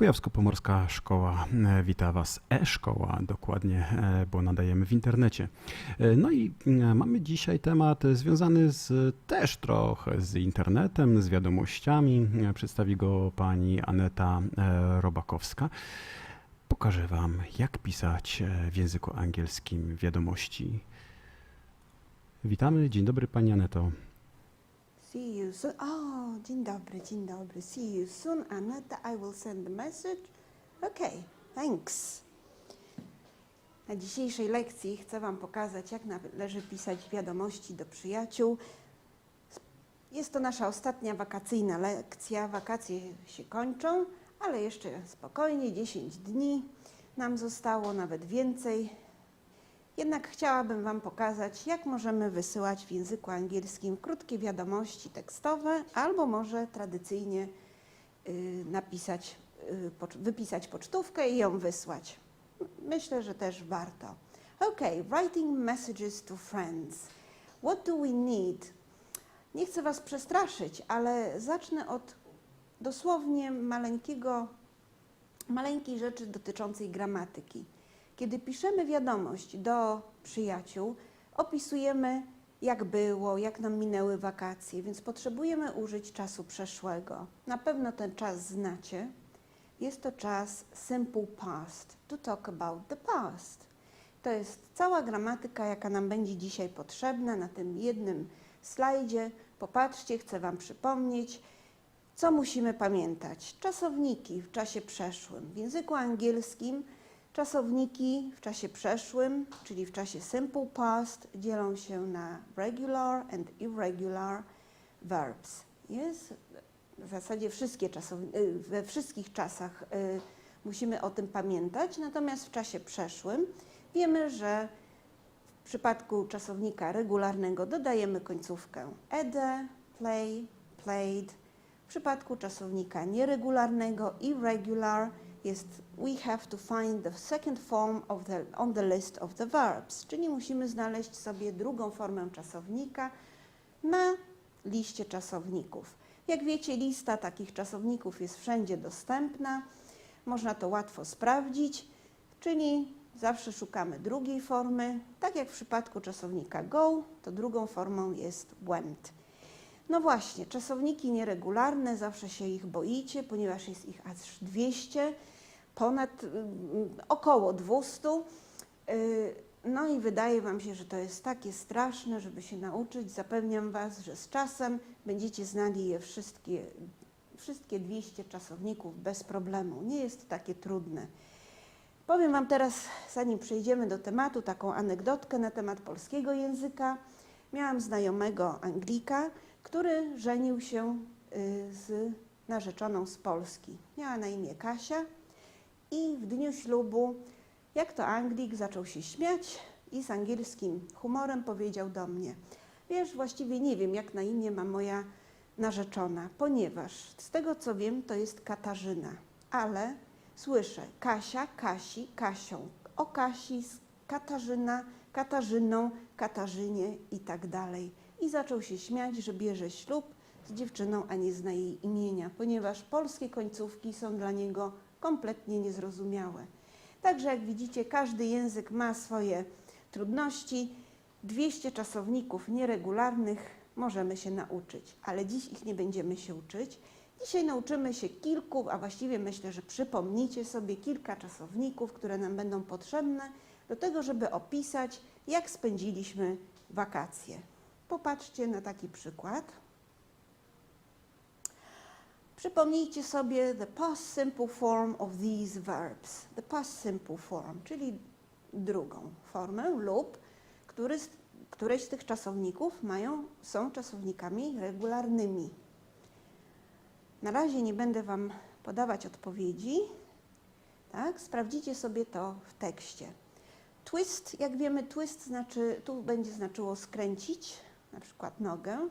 Kujawsko-Pomorska Szkoła e, wita Was. E-szkoła dokładnie, e, bo nadajemy w internecie. E, No i mamy dzisiaj temat związany z, też trochę z internetem, z wiadomościami. Przedstawi go pani Aneta Robakowska. Pokażę Wam, jak pisać w języku angielskim wiadomości. Witamy, dzień dobry Pani Aneto. See you soon. Oh, dzień dobry, dzień dobry. See you soon, Aneta. I will send the message. Okay, thanks. Na dzisiejszej lekcji chcę Wam pokazać, jak należy pisać wiadomości do przyjaciół. Jest to nasza ostatnia wakacyjna lekcja. Wakacje się kończą, ale jeszcze spokojnie, 10 dni nam zostało, nawet więcej. Jednak chciałabym Wam pokazać, jak możemy wysyłać w języku angielskim krótkie wiadomości tekstowe, albo może tradycyjnie y, napisać, y, wypisać pocztówkę i ją wysłać. Myślę, że też warto. Okay, writing messages to friends. What do we need? Nie chcę Was przestraszyć, ale zacznę od dosłownie maleńkiego, maleńkiej rzeczy dotyczącej gramatyki. Kiedy piszemy wiadomość do przyjaciół, opisujemy jak było, jak nam minęły wakacje, więc potrzebujemy użyć czasu przeszłego. Na pewno ten czas znacie. Jest to czas simple past, to talk about the past. To jest cała gramatyka, jaka nam będzie dzisiaj potrzebna na tym jednym slajdzie. Popatrzcie, chcę Wam przypomnieć, co musimy pamiętać. Czasowniki w czasie przeszłym. W języku angielskim Czasowniki w czasie przeszłym, czyli w czasie simple past, dzielą się na regular and irregular verbs. Jest w zasadzie wszystkie y, we wszystkich czasach y, musimy o tym pamiętać, natomiast w czasie przeszłym wiemy, że w przypadku czasownika regularnego dodajemy końcówkę ede, play, played. W przypadku czasownika nieregularnego, irregular, jest we have to find the second form of the, on the list of the verbs, czyli musimy znaleźć sobie drugą formę czasownika na liście czasowników. Jak wiecie, lista takich czasowników jest wszędzie dostępna, można to łatwo sprawdzić, czyli zawsze szukamy drugiej formy. Tak jak w przypadku czasownika go, to drugą formą jest went. No właśnie, czasowniki nieregularne, zawsze się ich boicie, ponieważ jest ich aż 200, ponad, mm, około 200. Y, No i wydaje Wam się, że to jest takie straszne, żeby się nauczyć. Zapewniam Was, że z czasem będziecie znali je wszystkie, wszystkie 200 czasowników bez problemu. Nie jest takie trudne. Powiem Wam teraz, zanim przejdziemy do tematu, taką anegdotkę na temat polskiego języka. Miałam znajomego Anglika, który żenił się y, z narzeczoną z Polski. Miała na imię Kasia i w dniu ślubu, jak to Anglik, zaczął się śmiać i z angielskim humorem powiedział do mnie: Wiesz, właściwie nie wiem, jak na imię ma moja narzeczona, ponieważ z tego co wiem, to jest Katarzyna, ale słyszę Kasia, Kasi, Kasią, o Kasi, Katarzyna, Katarzyną, Katarzynie i tak dalej. I zaczął się śmiać, że bierze ślub z dziewczyną, a nie zna jej imienia, ponieważ polskie końcówki są dla niego kompletnie niezrozumiałe. Także jak widzicie, każdy język ma swoje trudności. 200 czasowników nieregularnych możemy się nauczyć, ale dziś ich nie będziemy się uczyć. Dzisiaj nauczymy się kilku, a właściwie myślę, że przypomnicie sobie kilka czasowników, które nam będą potrzebne do tego, żeby opisać, jak spędziliśmy wakacje. Popatrzcie na taki przykład. Przypomnijcie sobie the past simple form of these verbs. The past simple form, czyli drugą formę lub który z, któreś z tych czasowników mają, są czasownikami regularnymi. Na razie nie będę Wam podawać odpowiedzi. Tak? Sprawdzicie sobie to w tekście. Twist, jak wiemy, twist znaczy, tu będzie znaczyło skręcić, na przykład nogę,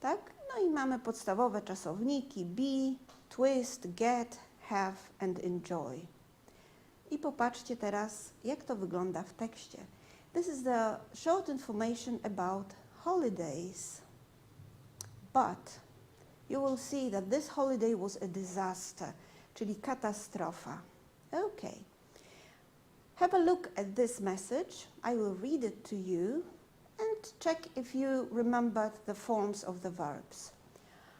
tak? No i mamy podstawowe czasowniki be, twist, get, have and enjoy. I popatrzcie teraz, jak to wygląda w tekście. This is the short information about holidays. But you will see that this holiday was a disaster, czyli katastrofa. Okay. Have a look at this message. I will read it to you and check if you remembered the forms of the verbs.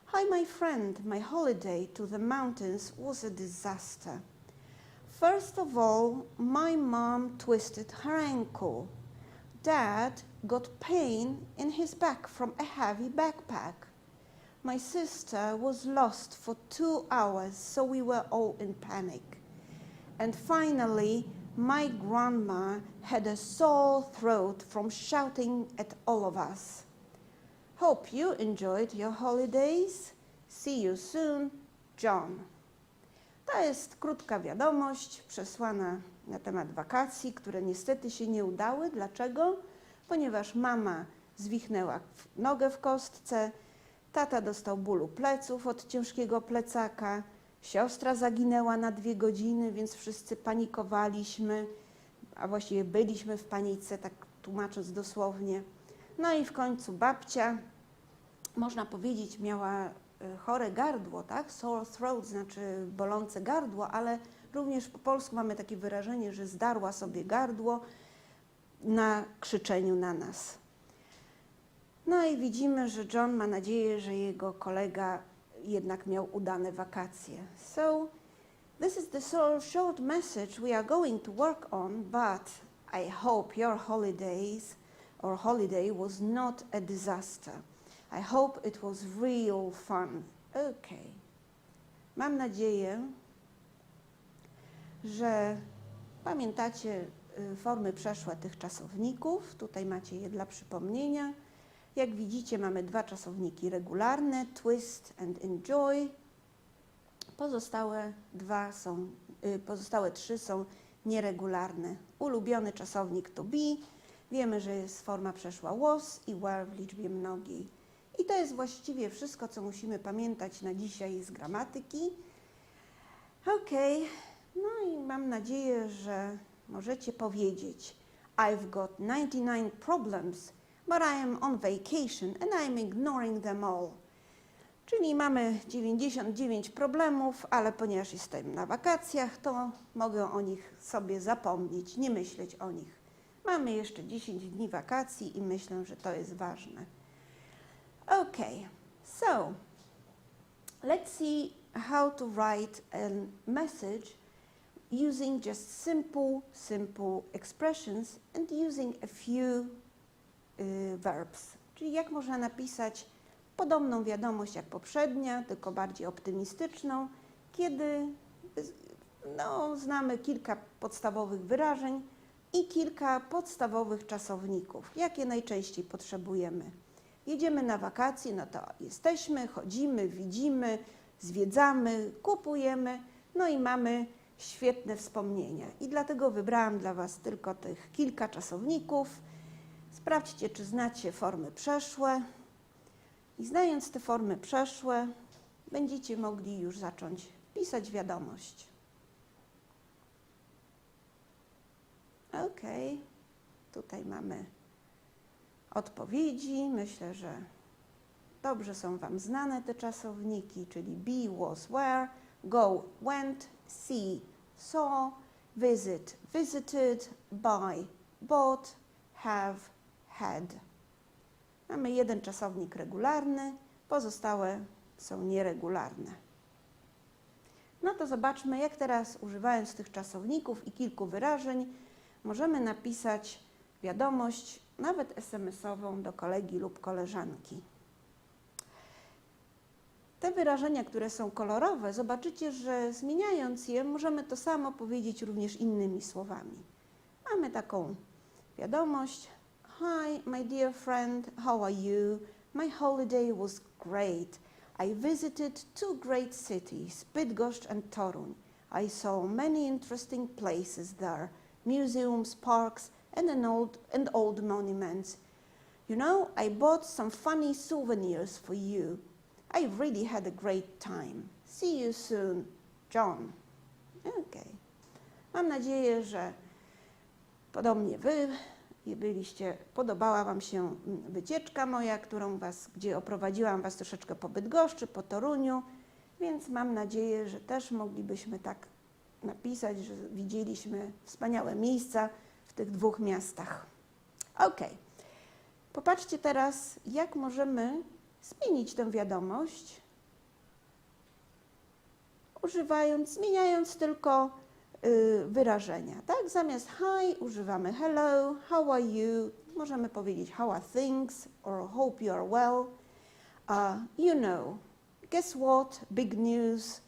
Hi, my friend. My holiday to the mountains was a disaster. First of all, my mom twisted her ankle. Dad got pain in his back from a heavy backpack. My sister was lost for two hours, so we were all in panic. And finally, my grandma had a sore throat from shouting at all of us. Hope you enjoyed your holidays. See you soon, John. To jest krótka wiadomość przesłana na temat wakacji, które niestety się nie udały. Dlaczego? Ponieważ mama zwichnęła nogę w kostce, tata dostał bólu pleców od ciężkiego plecaka, siostra zaginęła na dwie godziny, więc wszyscy panikowaliśmy, a właściwie byliśmy w panice, tak tłumacząc dosłownie. No i w końcu babcia, można powiedzieć, miała y, chore gardło, tak? Sore throat znaczy bolące gardło, ale również po polsku mamy takie wyrażenie, że zdarła sobie gardło na krzyczeniu na nas. No i widzimy, że John ma nadzieję, że jego kolega jednak miał udane wakacje. So, this is the short message we are going to work on, but I hope your holidays or holiday was not a disaster. I hope it was real fun. Okay. Mam nadzieję, że pamiętacie y, formy przeszłe tych czasowników. Tutaj macie je dla przypomnienia. Jak widzicie, mamy dwa czasowniki regularne, twist and enjoy. Pozostałe dwa są, y, pozostałe trzy są nieregularne. Ulubiony czasownik to be. Wiemy, że jest forma przeszła was i were w liczbie mnogiej. I to jest właściwie wszystko, co musimy pamiętać na dzisiaj z gramatyki. Okej, no i mam nadzieję, że możecie powiedzieć I've got 99 problems, but I am on vacation and I'm ignoring them all. Czyli mamy 99 problemów, ale ponieważ jestem na wakacjach, to mogę o nich sobie zapomnieć, nie myśleć o nich. Mamy jeszcze 10 dni wakacji i myślę, że to jest ważne. Okay, so let's see how to write a message using just simple, simple expressions and using a few verbs. Czyli jak można napisać podobną wiadomość jak poprzednia, tylko bardziej optymistyczną, kiedy y, no, znamy kilka podstawowych wyrażeń i kilka podstawowych czasowników, jakie najczęściej potrzebujemy. Jedziemy na wakacje, no to jesteśmy, chodzimy, widzimy, zwiedzamy, kupujemy, no i mamy świetne wspomnienia. I dlatego wybrałam dla Was tylko tych kilka czasowników. Sprawdźcie, czy znacie formy przeszłe. I znając te formy przeszłe, będziecie mogli już zacząć pisać wiadomość. Ok, tutaj mamy odpowiedzi. Myślę, że dobrze są Wam znane te czasowniki, czyli be, was, were, go, went, see, saw, visit, visited, buy, bought, have, had. Mamy jeden czasownik regularny, pozostałe są nieregularne. No to zobaczmy, jak teraz używając tych czasowników i kilku wyrażeń możemy napisać wiadomość, nawet SMS-ową do kolegi lub koleżanki. Te wyrażenia, które są kolorowe, zobaczycie, że zmieniając je, możemy to samo powiedzieć również innymi słowami. mamy taką wiadomość. Hi, my dear friend, how are you? My holiday was great. I visited two great cities, Bydgoszcz and Toruń. I saw many interesting places there, museums, parks, and an old and old monuments. You know, I bought some funny souvenirs for you. I really had a great time. See you soon, John. Okej. Mam nadzieję, że podobnie wy i byliście, podobała wam się mm, wycieczka moja, którą was, gdzie oprowadziłam was troszeczkę po Bydgoszczy, po Toruniu, więc mam nadzieję, że też moglibyśmy tak napisać, że widzieliśmy wspaniałe miejsca w tych dwóch miastach. Okej. Popatrzcie teraz, jak możemy zmienić tę wiadomość, używając, zmieniając tylko wyrażenia. Tak? Zamiast hi używamy hello, how are you? Możemy powiedzieć how are things or hope you are well. Uh, you know, guess what? Big news.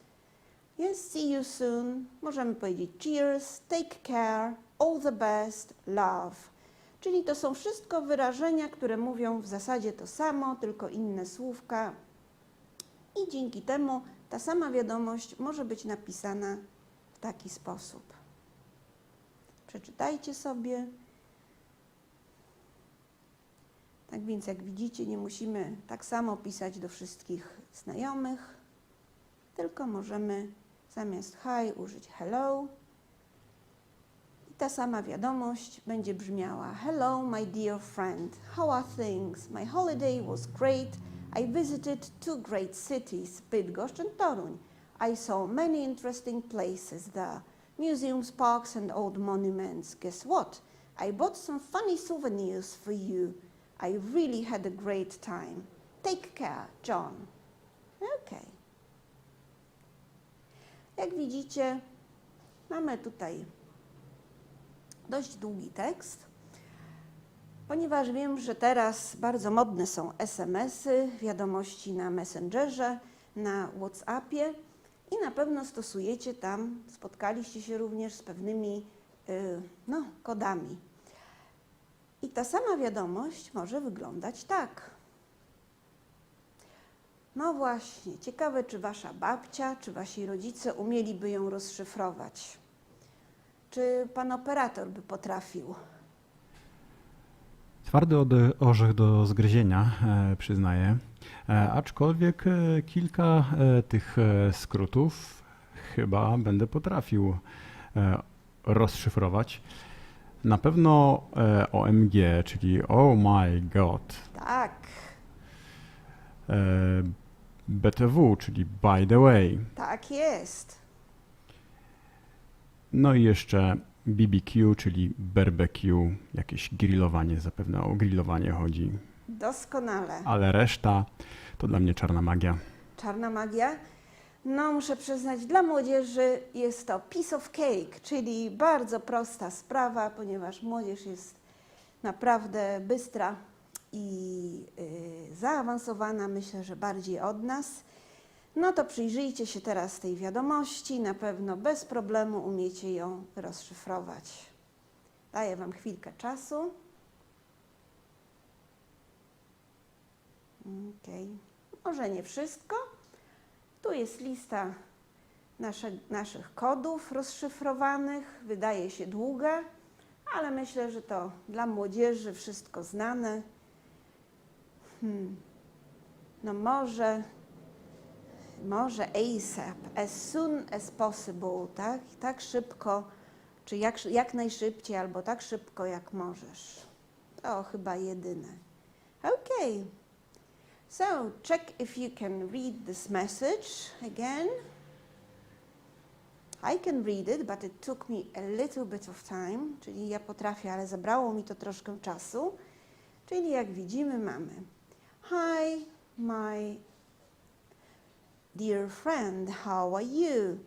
Yes, see you soon. Możemy powiedzieć cheers, take care, all the best, love. Czyli to są wszystko wyrażenia, które mówią w zasadzie to samo, tylko inne słówka. I dzięki temu ta sama wiadomość może być napisana taki sposób. Przeczytajcie sobie. Tak więc, jak widzicie, nie musimy tak samo pisać do wszystkich znajomych, tylko możemy zamiast hi użyć hello. I ta sama wiadomość będzie brzmiała: Hello, my dear friend. How are things? My holiday was great. I visited two great cities, Bydgoszcz and Toruń. I saw many interesting places there, museums, parks, and old monuments. Guess what? I bought some funny souvenirs for you. I really had a great time. Take care, John. Okay. Jak widzicie, mamy tutaj dość długi tekst, ponieważ wiem, że teraz bardzo modne są SMS-y, wiadomości na Messengerze, na WhatsAppie i na pewno stosujecie tam, spotkaliście się również z pewnymi y, no, kodami. I ta sama wiadomość może wyglądać tak. No właśnie, ciekawe, czy wasza babcia, czy wasi rodzice umieliby ją rozszyfrować. Czy pan operator by potrafił? Twardy orzech do zgryzienia, e, przyznaję. E, aczkolwiek e, kilka tych skrótów chyba będę potrafił rozszyfrować. Na pewno OMG, czyli Oh my God. Tak, BTW, czyli By the way. tak jest. No i jeszcze BBQ, czyli barbecue, jakieś grillowanie, zapewne o grillowanie chodzi. Doskonale. Ale reszta to dla mnie czarna magia. Czarna magia? No, muszę przyznać, dla młodzieży jest to piece of cake, czyli bardzo prosta sprawa, ponieważ młodzież jest naprawdę bystra i y, zaawansowana, myślę, że bardziej od nas. No to przyjrzyjcie się teraz tej wiadomości, na pewno bez problemu umiecie ją rozszyfrować. Daję Wam chwilkę czasu. Okej. Może nie wszystko. Tu jest lista nasze, naszych kodów rozszyfrowanych. Wydaje się długa, ale myślę, że to dla młodzieży wszystko znane. Hmm. No może, może ASAP, as soon as possible, tak? Tak szybko, czy jak, jak najszybciej, albo tak szybko jak możesz. To chyba jedyne. Okay. So, check if you can read this message again. I can read it, but it took me a little bit of time, czyli ja potrafię, ale zabrało mi to troszkę czasu. Czyli jak widzimy mamy Hi, my dear friend, how are you?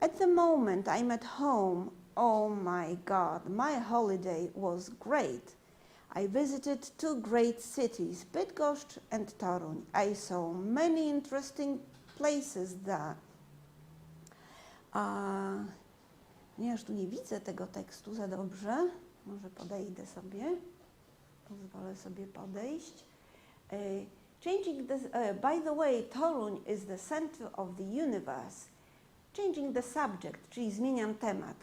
At the moment I'm at home. Oh my God, my holiday was great. I visited two great cities, Bydgoszcz and Toruń. I saw many interesting places there. A, ponieważ tu nie widzę tego tekstu za dobrze, może podejdę sobie. Pozwolę sobie podejść. E, changing the, uh, by the way, Toruń is the center of the universe. Changing the subject, czyli zmieniam temat.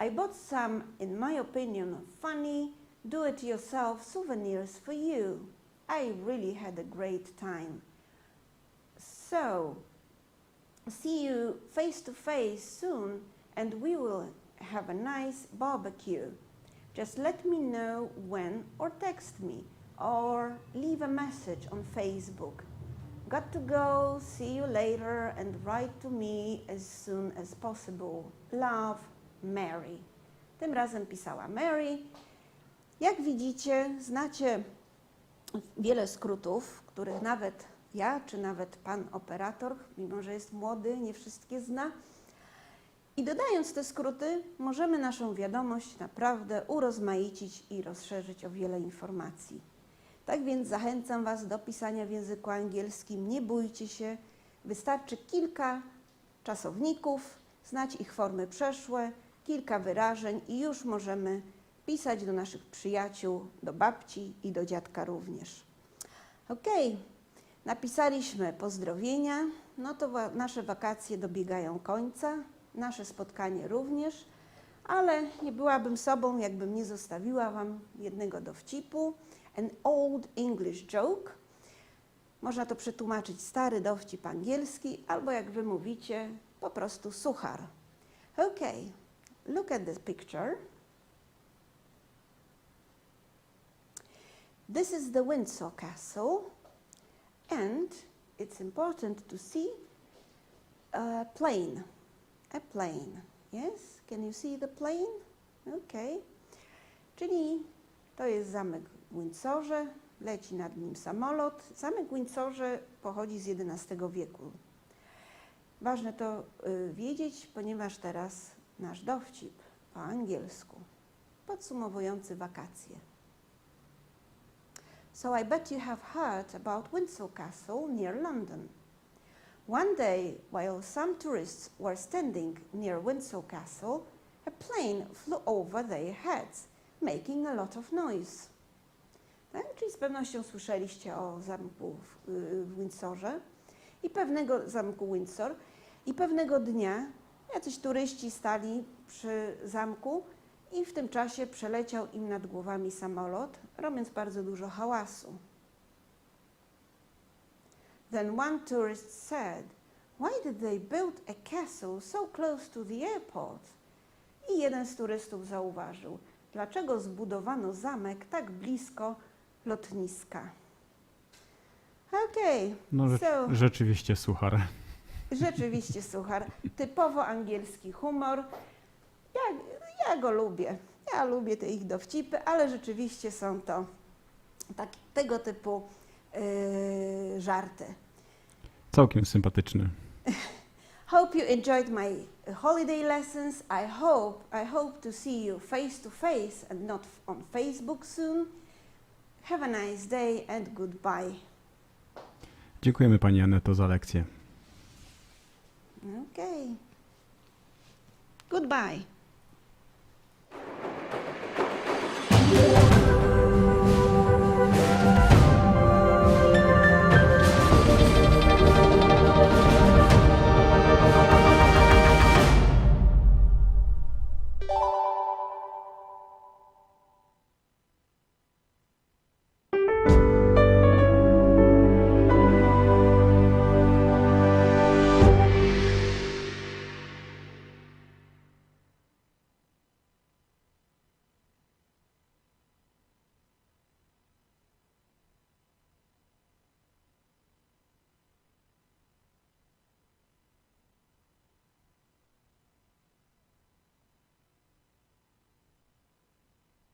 I bought some, in my opinion, funny, do-it-yourself souvenirs for you. I really had a great time. So, see you face to face soon, and we will have a nice barbecue. Just let me know when, or text me, or leave a message on Facebook. Got to go, see you later, and write to me as soon as possible. Love, Mary. Tym razem pisała Mary. Jak widzicie, znacie wiele skrótów, których nawet ja, czy nawet pan operator, mimo że jest młody, nie wszystkie zna. I dodając te skróty, możemy naszą wiadomość naprawdę urozmaicić i rozszerzyć o wiele informacji. Tak więc zachęcam Was do pisania w języku angielskim. Nie bójcie się, wystarczy kilka czasowników, znać ich formy przeszłe, kilka wyrażeń i już możemy pisać do naszych przyjaciół, do babci i do dziadka również. Ok, napisaliśmy pozdrowienia, no to wa- nasze wakacje dobiegają końca, nasze spotkanie również, ale nie byłabym sobą, jakbym nie zostawiła Wam jednego dowcipu. An old English joke. Można to przetłumaczyć stary dowcip angielski, albo jak Wy mówicie, po prostu suchar. Ok, look at this picture. This is the Windsor Castle, and it's important to see a plane. A plane. Yes? Can you see the plane? Okay. Czyli to jest zamek Windsorze, leci nad nim samolot. Zamek Windsorze pochodzi z XI wieku. Ważne to y, wiedzieć, ponieważ teraz nasz dowcip po angielsku, podsumowujący wakacje. So I bet you have heard about Windsor Castle near London. One day, while some tourists were standing near Windsor Castle, a plane flew over their heads, making a lot of noise. Tak? Czyli z pewnością słyszeliście o zamku w, w Windsorze i pewnego zamku Windsor. I pewnego dnia jacyś turyści stali przy zamku i w tym czasie przeleciał im nad głowami samolot, robiąc bardzo dużo hałasu. Then one tourist said, Why did they build a castle so close to the airport? I jeden z turystów zauważył, dlaczego zbudowano zamek tak blisko lotniska. Okej, No, rze- so rzeczywiście suchar. rzeczywiście suchar, typowo angielski humor. Ja, ja go lubię. Ja lubię te ich dowcipy, ale rzeczywiście są to tak, tego typu yy, żarty. Całkiem sympatyczny. Hope you enjoyed my holiday lessons. I hope I hope to see you face to face and not on Facebook soon. Have a nice day and goodbye. Dziękujemy Pani Aneto za lekcję. Okay. Goodbye.